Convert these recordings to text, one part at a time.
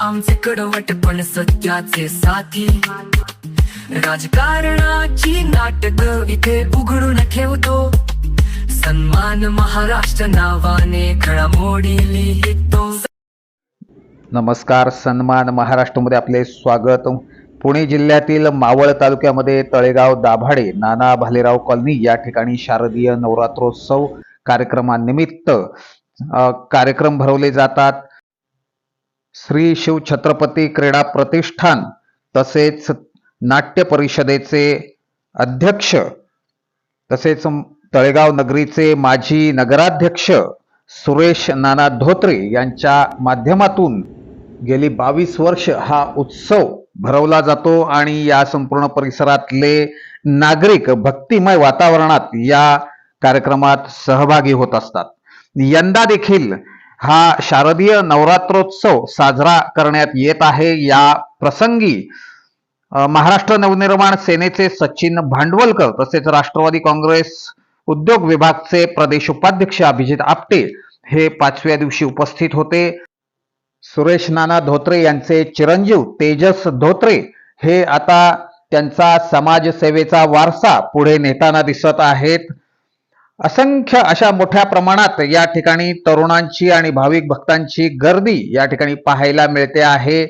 आमचे कडवट पण सत्याचे साथी. राजकारणाची नाटक इथे उघडून ठेवतो. सन्मान महाराष्ट्र नावाने घडामोडी लिहितो. नमस्कार सन्मान महाराष्ट्रामध्ये आपले स्वागत. पुणे जिल्ह्यातील मावळ तालुक्यामध्ये तळेगाव दाभाडे नाना भालेराव कॉलनी या ठिकाणी शारदीय नवरात्रोत्सव कार्यक्रमानिमित्त कार्यक्रम भरवले जातात. श्री शिव छत्रपती क्रीडा प्रतिष्ठान तसेच नाट्य परिषदेचे अध्यक्ष तसेच तळेगाव नगरीचे माजी नगराध्यक्ष सुरेश नाना धोत्रे यांच्या माध्यमातून गेली बावीस वर्ष हा उत्सव भरवला जातो आणि या संपूर्ण परिसरातले नागरिक भक्तिमय वातावरणात या कार्यक्रमात सहभागी होत असतात. यंदा देखील हा शारदीय नवरात्रोत्सव साजरा करण्यात येत आहे. या प्रसंगी महाराष्ट्र नवनिर्माण सेनेचे सचिन भांडवलकर तसेच राष्ट्रवादी काँग्रेस उद्योग विभागचे प्रदेश उपाध्यक्ष अभिजित आपटे हे पाचव्या दिवशी उपस्थित होते. सुरेश नाना धोत्रे यांचे चिरंजीव तेजस धोत्रे हे आता त्यांचा समाजसेवेचा वारसा पुढे नेताना दिसत आहेत. असंख्य अशा मोठ्या प्रमाणात या ठिकाणी तरुणांची आणि भाविक भक्तांची गर्दी या ठिकाणी पाहायला मिळते आहे.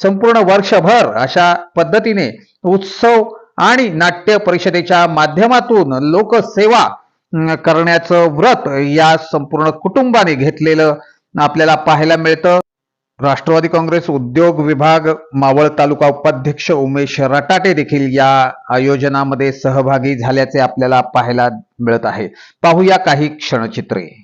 संपूर्ण वर्षभर अशा पद्धतीने उत्सव आणि नाट्य परिषदेच्या माध्यमातून लोकसेवा करण्याचं व्रत या संपूर्ण कुटुंबाने घेतलेलं आपल्याला पाहायला मिळतं. राष्ट्रवादी काँग्रेस उद्योग विभाग मावळ तालुका उपाध्यक्ष उमेश रटाटे देखील या आयोजनामध्ये सहभागी झाल्याचे आपल्याला पाहायला मिळत आहे. पाहूया काही क्षणचित्रे.